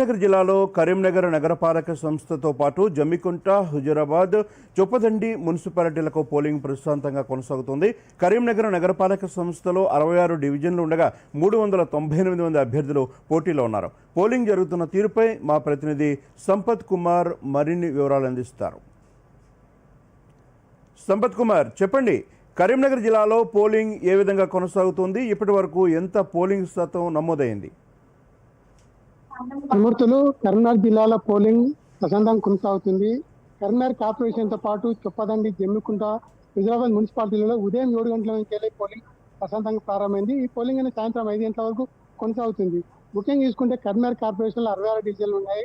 నగర్ జిల్లాలో కరీంనగర్ నగరపాలక సంస్థతో పాటు జమ్మికుంట హుజురాబాద్ చొప్పదండి మున్సిపాలిటీలకు పోలింగ్ ప్రశాంతంగా కొనసాగుతోంది. కరీంనగర్ నగరపాలక సంస్థలో అరవై ఆరు డివిజన్లు ఉండగా మూడు వందల తొంభై ఎనిమిది మంది అభ్యర్థులు పోటీలో ఉన్నారు. పోలింగ్ జరుగుతున్న తీరుపై మా ప్రతినిధి సంపత్ కుమార్ మరిన్ని వివరాలు అందిస్తారు. సంపత్ కుమార్ చెప్పండి. కరీంనగర్ జిల్లాలో పోలింగ్ ఏ విధంగా కొనసాగుతుంది? ఇప్పటి వరకు ఎంత పోలింగ్ శాతం నమోదైంది? అమృతులు కరీంనగర్ జిల్లాలో పోలింగ్ ప్రశాంతంగా కొనసాగుతుంది. కరీంనగర్ కార్పొరేషన్తో పాటు చొప్పదండి జమ్మికుంట హైదరాబాద్ మున్సిపాలిటీలలో ఉదయం ఏడు గంటల నుంచి వెళ్ళి పోలింగ్ ప్రశాంతంగా ప్రారంభమైంది. ఈ పోలింగ్ అనేది సాయంత్రం ఐదు గంటల వరకు కొనసాగుతుంది. ముఖ్యంగా చూసుకుంటే కరీంనగర్ కార్పొరేషన్లో అరవై ఆరు డివిజన్లు ఉన్నాయి.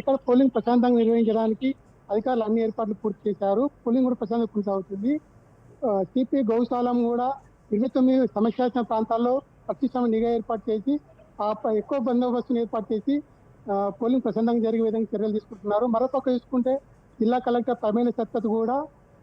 ఇక్కడ పోలింగ్ ప్రశాంతంగా నిర్వహించడానికి అధికారులు అన్ని ఏర్పాట్లు పూర్తి చేశారు. పోలింగ్ కూడా ప్రశాంతంగా కొనసాగుతుంది. సిపి గౌశాలం కూడా ఇరవై తొమ్మిది సమస్యాత్మక ప్రాంతాల్లో పటిష్టమైన నిఘా ఏర్పాటు చేసి ఎక్కువ బందోబస్తును ఏర్పాటు చేసి పోలింగ్ ప్రశాంతంగా జరిగే విధంగా చర్యలు తీసుకుంటున్నారు. మరోపక్క చూసుకుంటే జిల్లా కలెక్టర్ ప్రమేణ సత్తత్ కూడా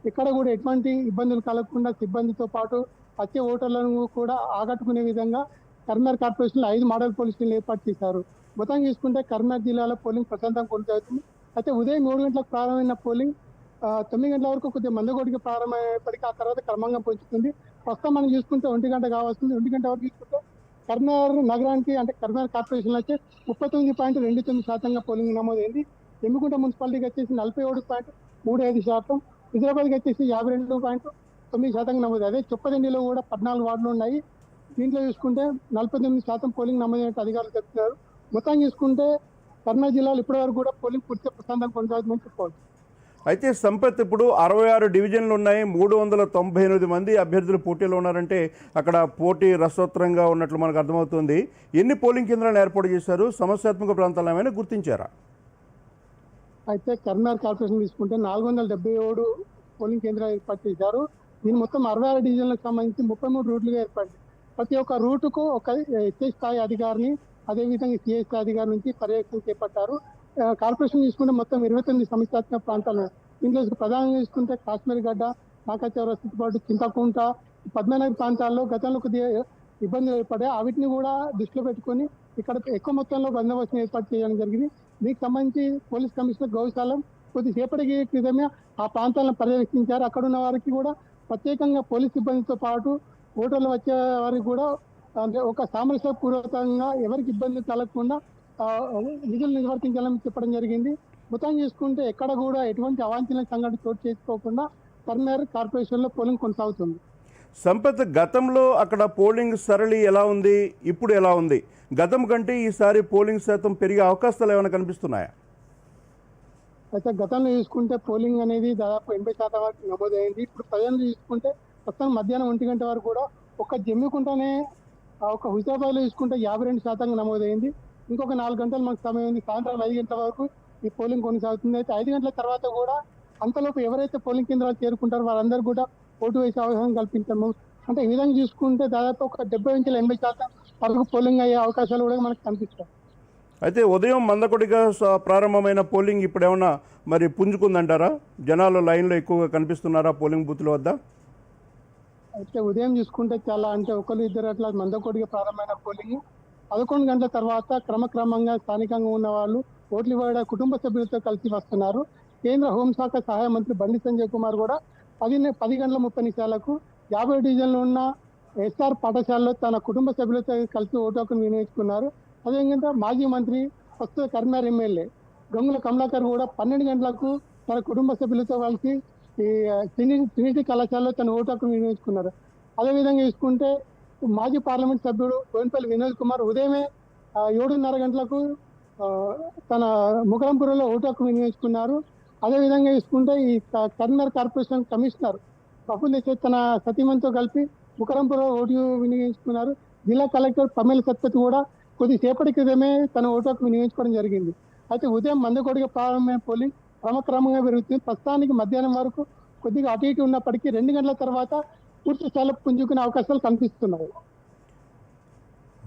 ఇక్కడ కూడా ఎటువంటి ఇబ్బందులు కలగకుండా సిబ్బందితో పాటు వచ్చే ఓటర్లను కూడా ఆకట్టుకునే విధంగా కరీంనగర్ కార్పొరేషన్లో ఐదు మోడల్ పోలీస్ స్టేషన్లు ఏర్పాటు చేశారు. మొత్తం చూసుకుంటే కరీంనగర్ జిల్లాలో పోలింగ్ ప్రశాంతంగా కొనసాగుతుంది. అయితే ఉదయం మూడు గంటలకు ప్రారంభమైన పోలింగ్ తొమ్మిది గంటల వరకు కొద్దిగా మందగోడికి ప్రారంభమైనప్పటికీ ఆ తర్వాత క్రమంగా పెంచుతుంది ప్రస్తుతం మనం చూసుకుంటే ఒంటి గంట కావాల్సింది. ఒంటి గంట వరకు చూసుకుంటే కరీంనగర్ నగరానికి అంటే కరీంనగర్ కార్పొరేషన్ వచ్చి ముప్పై తొమ్మిది పాయింట్ రెండు తొమ్మిది శాతంగా పోలింగ్ నమోదైంది. ఎమ్మికుంట మున్సిపాలిటీకి వచ్చేసి నలభై ఏడు పాయింట్ మూడు ఐదు శాతం. హైదరాబాద్కి వచ్చేసి యాభై రెండు పాయింట్ తొమ్మిది శాతంగా నమోదు అదే చొప్పదండిలో కూడా పద్నాలుగు వార్డులు ఉన్నాయి. దీంట్లో చూసుకుంటే నలభై తొమ్మిది శాతం పోలింగ్ నమోదైనట్టు అధికారులు చెప్తున్నారు. మొత్తం చూసుకుంటే కర్నూలు జిల్లాలో ఇప్పటివరకు కూడా పోలింగ్ పూర్తిగా ప్రశాంతంగా కొనసాగుతుందని చెప్పుకోవచ్చు అయితే సంపత్ ఇప్పుడు అరవై ఆరు డివిజన్లు ఉన్నాయి మూడు వందల తొంభై ఎనిమిది మంది అభ్యర్థులు పోటీలో ఉన్నారంటే అక్కడ పోటీ రసోత్తరంగా ఉన్నట్లు మనకు అర్థమవుతుంది. ఎన్ని పోలింగ్ కేంద్రాలను ఏర్పాటు చేశారు? సమస్యాత్మక ప్రాంతాలు ఏమైనా గుర్తించారా? అయితే కరీంనగర్ కార్పొరేషన్ తీసుకుంటే నాలుగు వందల డెబ్బై ఏడు పోలింగ్ కేంద్రాలు ఏర్పాటు చేశారు. దీని మొత్తం అరవై ఆరు డివిజన్లకు సంబంధించి ముప్పై మూడు రూట్లుగా ఏర్పాటు ప్రతి ఒక్క రూటుకు ఒక ఎస్ఐ స్థాయి అధికారిని అదేవిధంగా సిఐ స్థాయి అధికారి నుంచి పర్యవేక్షణ చేపట్టారు. కార్పొరేషన్ తీసుకుంటే మొత్తం ఇరవై తొమ్మిది సమస్యాత్మక ప్రాంతాలు ఉన్నాయి. దీంట్లో ప్రధానంగా తీసుకుంటే కాశ్మీర్ గడ్డ నాకాచౌరస్తో పాటు చింతకుంట పద్మనాభ ప్రాంతాల్లో గతంలో కొద్దిగా ఇబ్బందులు ఏర్పడాయి వాటిని కూడా దృష్టిలో పెట్టుకొని ఇక్కడ ఎక్కువ మొత్తంలో బందోబస్తును ఏర్పాటు చేయడం జరిగింది దీనికి సంబంధించి పోలీస్ కమిషనర్ గౌశాలం కొద్దిసేపటికి క్రితమే ఆ ప్రాంతాలను పర్యవేక్షించారు అక్కడ ఉన్న వారికి కూడా ప్రత్యేకంగా పోలీస్ సిబ్బందితో పాటు ఓటర్లు వచ్చే వారికి కూడా అంటే ఒక సామరస్య పూర్వకంగా ఎవరికి ఇబ్బంది కలగకుండా ఆ, విధులు నిర్వర్తించాలని చెప్పడం జరిగింది. మొత్తం చూసుకుంటే ఎక్కడ కూడా ఎటువంటి అవాంఛనీయ సంఘటన చోటు చేసుకోకుండా కరీంనగర్ కార్పొరేషన్లో పోలింగ్ కొనసాగుతుంది. సంపత్ గతంలో అక్కడ పోలింగ్ సరళి ఎలా ఉంది? ఇప్పుడు ఎలా ఉంది? గతం కంటే ఈసారి పోలింగ్ శాతం పెరిగే అవకాశాలు ఏమైనా కనిపిస్తున్నాయా? అయితే గతంలో చూసుకుంటే పోలింగ్ అనేది దాదాపు ఎనభై శాతం వరకు నమోదైంది. ఇప్పుడు ప్రజలు చూసుకుంటే ప్రస్తుతం మధ్యాహ్నం ఒంటి గంట వరకు కూడా ఒక జమ్మికుంటనే ఒక హుజాబాద్లో చూసుకుంటే యాభై రెండు శాతంగా నమోదైంది. ఇంకొక నాలుగు గంటలు మనకు సమయం ఉంది. సాయంత్రం ఐదు గంటల వరకు ఈ పోలింగ్ కొనసాగుతుంది. అయితే ఐదు గంటల తర్వాత కూడా అంతలోపు ఎవరైతే పోలింగ్ కేంద్రాలు చేరుకుంటారో వారందరూ కూడా ఓటు వేసే అవకాశం కల్పించాము. అంటే ఈ విధంగా చూసుకుంటే దాదాపు ఒక డెబ్బై నుంచి ఎనభై శాతం వరకు పోలింగ్ అయ్యే అవకాశాలు కూడా మనకు కనిపిస్తాయి. అయితే ఉదయం మందకొడిగా ప్రారంభమైన పోలింగ్ ఇప్పుడు ఏమన్నా మరి పుంజుకుందంటారా? జనాలు లైన్లో ఎక్కువగా కనిపిస్తున్నారా పోలింగ్ బూత్ల వద్ద? అయితే ఉదయం చూసుకుంటే చాలా అంటే ఒకరు ఇద్దరు అట్లా మందకోడిగా ప్రారంభమైన పోలింగ్ పదకొండు గంటల తర్వాత క్రమక్రమంగా స్థానికంగా ఉన్న వాళ్ళు ఓట్లు ఇవ్వడం కుటుంబ సభ్యులతో కలిసి వస్తున్నారు. కేంద్ర హోంశాఖ సహాయ మంత్రి బండి సంజయ్ కుమార్ కూడా పది పది గంటల ముప్పై నిమిషాలకు యాభై డివిజన్లు ఉన్న ఎస్ఆర్ పాఠశాలలో తన కుటుంబ సభ్యులతో కలిసి ఓటు హక్కును వినియోగించుకున్నారు. అదేవిధంగా మాజీ మంత్రి ప్రస్తుత కరీంనగర్ ఎమ్మెల్యే గంగుల కమలాకర్ కూడా పన్నెండు గంటలకు తన కుటుంబ సభ్యులతో కలిసి ఈ ట్రినిటీ కళాశాలలో తన ఓటు హక్కును వినియోగించుకున్నారు. అదేవిధంగా చూసుకుంటే మాజీ పార్లమెంట్ సభ్యుడు బోయినపల్లి వినోద్ కుమార్ ఉదయమే ఏడున్నర గంటలకు తన ముఖరంపురంలో ఓటు హక్కు వినియోగించుకున్నారు. అదేవిధంగా చూసుకుంటే ఈ క- కరీంనగర్ కార్పొరేషన్ కమిషనర్ ప్రఫుల్ దేశాయ్ తన సతీమణితో కలిపి ముఖరంపురంలో ఓటు వినియోగించుకున్నారు. జిల్లా కలెక్టర్ పమేల సత్పతి కూడా కొద్దిసేపటి క్రితమే తన ఓటు హక్కు వినియోగించుకోవడం జరిగింది. అయితే ఉదయం మందకొడిగా ప్రారంభమైన పోలింగ్ క్రమక్రమంగా పెరుగుతుంది. ప్రస్తుతానికి మధ్యాహ్నం వరకు కొద్దిగా అటు ఇటు ఉన్నప్పటికీ రెండు గంటల తర్వాత పూర్తి స్థాయిలో పుంజుకునే అవకాశాలు కనిపిస్తున్నాయి.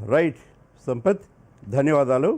రైట్ సంపత్ ధన్యవాదాలు.